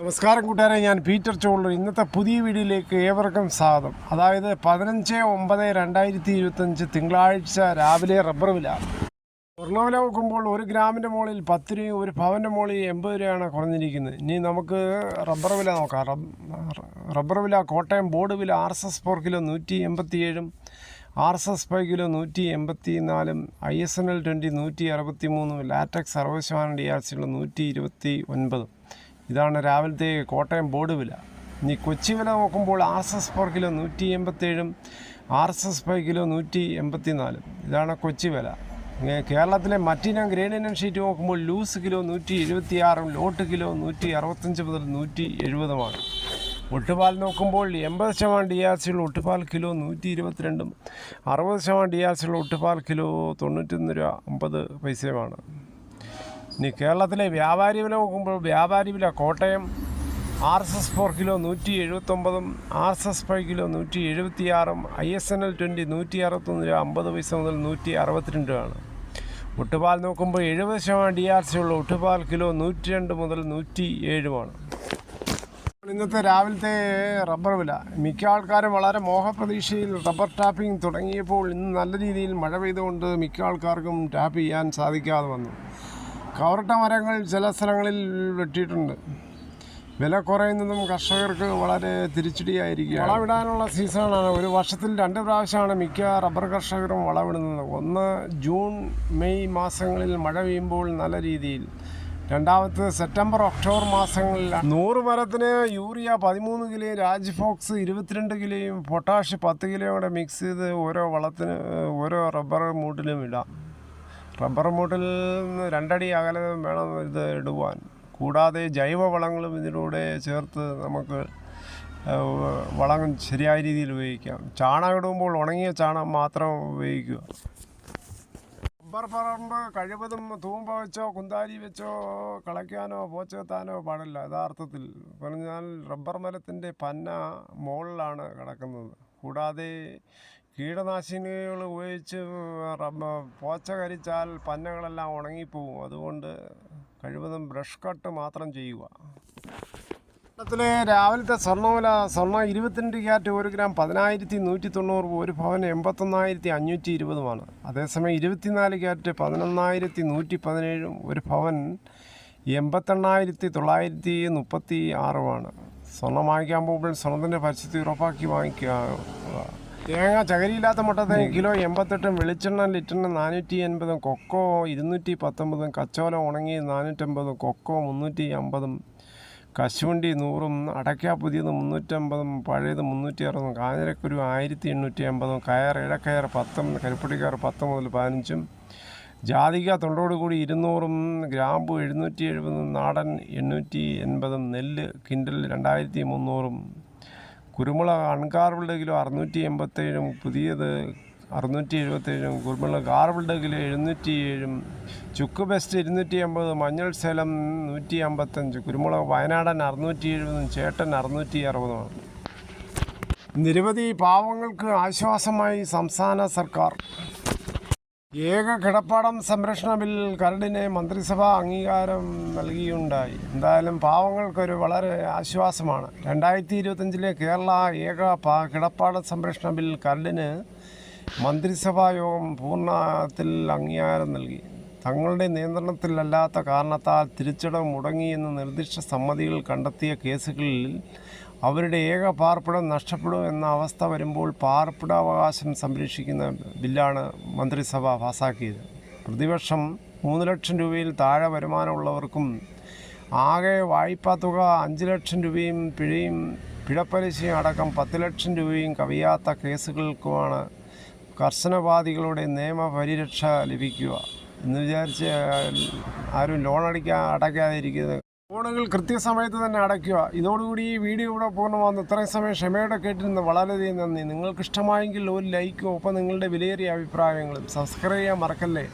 നമസ്കാരം കൂട്ടുകാരെ ഞാൻ പീറ്റർ ചോളൂർ. ഇന്നത്തെ പുതിയ വീഡിയോയിലേക്ക് ഏവർക്കും സ്വാഗതം. അതായത് പതിനഞ്ച് ഒമ്പത് രണ്ടായിരത്തി ഇരുപത്തഞ്ച് തിങ്കളാഴ്ച രാവിലെ റബ്ബർ വില. സ്വർണ വില നോക്കുമ്പോൾ ഒരു ഗ്രാമിന്റെ മുകളിൽ പത്ത് രൂപയും ഒരു പവന്റെ മുകളിൽ എൺപത് രൂപയാണ് കുറഞ്ഞിരിക്കുന്നത്. ഇനി നമുക്ക് റബ്ബർ വില നോക്കാം. റബ്- റബ്ബർ വില കോട്ടയം ബോർഡ് വില R S S four kilo നൂറ്റി എൺപത്തിയേഴും R S S five kilo നൂറ്റി എൺപത്തി നാലും I S N L twenty നൂറ്റി അറുപത്തി മൂന്നും ലാറ്റക്സ് അറുപത് ഡി ആർ സികൾ നൂറ്റി ഇരുപത്തി ഒൻപതും ഇതാണ് രാവിലത്തെ കോട്ടയം ബോർഡ് വില. ഇനി കൊച്ചി വില നോക്കുമ്പോൾ R S S four kilo നൂറ്റി എൺപത്തേഴും R S S five kilo നൂറ്റി എൺപത്തി നാലും ഇതാണ് കൊച്ചി വില. കേരളത്തിലെ മറ്റിനം ഗ്രേഡ് ഇനം ഷീറ്റ് നോക്കുമ്പോൾ ലൂസ് കിലോ നൂറ്റി എഴുപത്തി ആറും ലോട്ട് കിലോ നൂറ്റി അറുപത്തഞ്ച് മുതൽ നൂറ്റി എഴുപതുമാണ് ഒട്ടുപാൽ നോക്കുമ്പോൾ എൺപത് ശതമാനം ഡി ആർ സിയുള്ള ഒട്ടുപാൽ കിലോ നൂറ്റി ഇരുപത്തിരണ്ടും അറുപത് ശതമാനം ഡി ആർ സിയുള്ള ഒട്ടുപാൽ കിലോ തൊണ്ണൂറ്റൊന്ന് രൂപ അമ്പത് പൈസയുമാണ്. ഇനി കേരളത്തിലെ വ്യാപാരി വില നോക്കുമ്പോൾ വ്യാപാരി വില Kottayam R S S four kilo നൂറ്റി എഴുപത്തൊമ്പതും R S S five kilo നൂറ്റി എഴുപത്തിയാറും I S N L twenty നൂറ്റി അറുപത്തൊന്ന് രൂപ അമ്പത് പൈസ മുതൽ നൂറ്റി അറുപത്തിരണ്ട് രൂപയാണ്. ഒട്ടുപാൽ നോക്കുമ്പോൾ എഴുപത് ശതമാനം ഡി ആർ സി ഉള്ള ഒട്ടുപാൽ കിലോ നൂറ്റി രണ്ട് മുതൽ നൂറ്റി ഏഴുമാണ് ഇന്നത്തെ രാവിലത്തെ റബ്ബർ വില. മിക്ക ആൾക്കാരും വളരെ മോഹപ്രതീക്ഷയിൽ റബ്ബർ ടാപ്പിംഗ് തുടങ്ങിയപ്പോൾ ഇന്ന് നല്ല രീതിയിൽ മഴ പെയ്തുകൊണ്ട് മിക്ക ആൾക്കാർക്കും ടാപ്പ് ചെയ്യാൻ സാധിക്കാതെ വന്നു. കവറിട്ട മരങ്ങൾ ചില സ്ഥലങ്ങളിൽ വെട്ടിയിട്ടുണ്ട്. വില കുറയുന്നതും കർഷകർക്ക് വളരെ തിരിച്ചടിയായിരിക്കും വളവിടാനുള്ള സീസണാണ്. ഒരു വർഷത്തിൽ രണ്ട് പ്രാവശ്യമാണ് മിക്ക റബ്ബർ കർഷകരും വളവിടുന്നത്. ഒന്ന് ജൂൺ മെയ് മാസങ്ങളിൽ മഴ പെയ്യുമ്പോൾ നല്ല രീതിയിൽ. രണ്ടാമത് സെപ്റ്റംബർ ഒക്ടോബർ മാസങ്ങളിൽ നൂറ് മരത്തിന് യൂറിയ പതിമൂന്ന് കിലോയും രാജ്ഫോക്സ് ഇരുപത്തിരണ്ട് കിലോയും പൊട്ടാഷ് പത്ത് കിലോയും കൂടെ മിക്സ് ചെയ്ത് ഓരോ വളത്തിന് ഓരോ റബ്ബർ മൂട്ടിലും ഇടാം. റബ്ബർ മൂട്ടിൽ നിന്ന് രണ്ടടി അകലെ വേണം ഇത് ഇടുവാൻ. കൂടാതെ ജൈവ വളങ്ങളും ഇതിലൂടെ ചേർത്ത് നമുക്ക് വളം ശരിയായ രീതിയിൽ ഉപയോഗിക്കാം. ചാണകം ഇടുമ്പോൾ ഉണങ്ങിയ ചാണകം മാത്രം ഉപയോഗിക്കുക. റബ്ബർ പറമ്പ് കഴിവതും തൂമ്പ വെച്ചോ കുന്താരി വെച്ചോ കളയ്ക്കാനോ പോച്ചെത്താനോ പാടില്ല. യഥാർത്ഥത്തിൽ പറഞ്ഞാൽ റബ്ബർ മരത്തിന്റെ പന്ന മുകളിലാണ് കിടക്കുന്നത്. കൂടാതെ കീടനാശിനികൾ ഉപയോഗിച്ച് പോച്ച കരിച്ചാൽ പന്നകളെല്ലാം ഉണങ്ങിപ്പോവും. അതുകൊണ്ട് കഴിവതും ബ്രഷ് കട്ട് മാത്രം ചെയ്യുക. കേരളത്തിലെ രാവിലത്തെ സ്വർണവില സ്വർണം ഇരുപത്തിരണ്ട് ക്യാരറ്റ് ഒരു ഗ്രാം പതിനായിരത്തി നൂറ്റി തൊണ്ണൂറ് ഒരു ഭവൻ എൺപത്തൊന്നായിരത്തി അഞ്ഞൂറ്റി ഇരുപതുമാണ് അതേസമയം ഇരുപത്തിനാല് ക്യാരറ്റ് പതിനൊന്നായിരത്തി നൂറ്റി പതിനേഴും ഒരു ഭവൻ എൺപത്തെണ്ണായിരത്തി തൊള്ളായിരത്തി മുപ്പത്തി ആറുമാണ് സ്വർണം വാങ്ങിക്കാൻ പോകുമ്പോൾ സ്വർണത്തിന്റെ പരിസ്ഥിതി ഉറപ്പാക്കി വാങ്ങിക്കുക. തേങ്ങ ചകരിയില്ലാത്ത മുട്ടത്തേങ്ങ കിലോ എൺപത്തെട്ടും വെളിച്ചെണ്ണ ലിറ്ററിന് നാനൂറ്റി എൺപതും കൊക്കോ ഇരുന്നൂറ്റി പത്തൊമ്പതും കച്ചോലം ഉണങ്ങി നാനൂറ്റമ്പതും കൊക്കോ മുന്നൂറ്റി അമ്പതും കശുവണ്ടി നൂറും അടയ്ക്ക പുതിയത് മുന്നൂറ്റമ്പതും പഴയത് മുന്നൂറ്റി അറുപതും കാഞ്ഞിരക്കുരു ആയിരത്തി എണ്ണൂറ്റി അമ്പതും കയർ ഇടക്കയർ പത്തും കരിപ്പൊടിക്കയർ പത്ത് മുതൽ പതിനഞ്ചും ജാതിക തൊണ്ടോട് കൂടി ഇരുന്നൂറും ഗ്രാമ്പു എഴുന്നൂറ്റി എഴുപതും നാടൻ എണ്ണൂറ്റി എൺപതും നെല്ല് കിൻഡൽ രണ്ടായിരത്തി മുന്നൂറും കുരുമുളക് അൺകാർബിൾഡ് കിലോ അറുന്നൂറ്റി എൺപത്തേഴും പുതിയത് അറുന്നൂറ്റി എഴുപത്തേഴും കുരുമുളക് കാർബിൾഡ് കിലോ എഴുന്നൂറ്റി ഏഴും ചുക്ക് ബെസ്റ്റ് ഇരുന്നൂറ്റി അമ്പത് മഞ്ഞൾ സ്ഥലം നൂറ്റി അമ്പത്തഞ്ച് കുരുമുളക് വയനാടൻ അറുന്നൂറ്റി എഴുപതും ചേട്ടൻ അറുന്നൂറ്റി അറുപതുമാണ് നിരവധി പാവങ്ങൾക്ക് ആശ്വാസമായി സംസ്ഥാന സർക്കാർ ഏക കിടപ്പാടം സംരക്ഷണ ബിൽ കരടിന് മന്ത്രിസഭ അംഗീകാരം നൽകിയുണ്ടായി. എന്തായാലും പാവങ്ങൾക്കൊരു വളരെ ആശ്വാസമാണ്. രണ്ടായിരത്തി ഇരുപത്തഞ്ചിലെ കേരള ഏക പാ കിടപ്പാട സംരക്ഷണ ബിൽ കരടിന് മന്ത്രിസഭാ യോഗം പൂർണത്തിൽ അംഗീകാരം നൽകി. തങ്ങളുടെ നിയന്ത്രണത്തിലല്ലാത്ത കാരണത്താൽ തിരിച്ചടവ് മുടങ്ങിയെന്ന് നിർദ്ദിഷ്ട സമ്മതികൾ കണ്ടെത്തിയ കേസുകളിൽ അവരുടെ ഏക പാർപ്പിടം നഷ്ടപ്പെടും എന്ന അവസ്ഥ വരുമ്പോൾ പാർപ്പിടാവകാശം സംരക്ഷിക്കുന്ന ബില്ലാണ് മന്ത്രിസഭ പാസാക്കിയത്. പ്രതിവർഷം മൂന്ന് ലക്ഷം രൂപയിൽ താഴെ വരുമാനമുള്ളവർക്കും ആകെ വായ്പാ തുക അഞ്ച് ലക്ഷം രൂപയും പിഴയും പിഴപ്പലിശയും അടക്കം പത്ത് ലക്ഷം രൂപയും കവിയാത്ത കേസുകൾക്കുമാണ് കർശനവാദികളുടെ നിയമപരിരക്ഷ ലഭിക്കുക എന്ന് വിചാരിച്ച് ആരും ലോൺ അടിക്കാൻ അടയ്ക്കാതിരിക്കുന്നത് ലോണുകൾ കൃത്യസമയത്ത് തന്നെ അടയ്ക്കുക. ഇതോടുകൂടി ഈ വീഡിയോ ഇവിടെ പൂർണമാകുന്നു ഇത്രയും സമയം ക്ഷമയോടെ കേട്ടിരുന്ന വളരെയധികം നന്ദി. നിങ്ങൾക്കിഷ്ടമായെങ്കിൽ ഒരു ലൈക്കും ഒപ്പം നിങ്ങളുടെ വിലയേറിയ അഭിപ്രായങ്ങളും സബ്സ്ക്രൈബ് ചെയ്യാൻ മറക്കല്ലേ?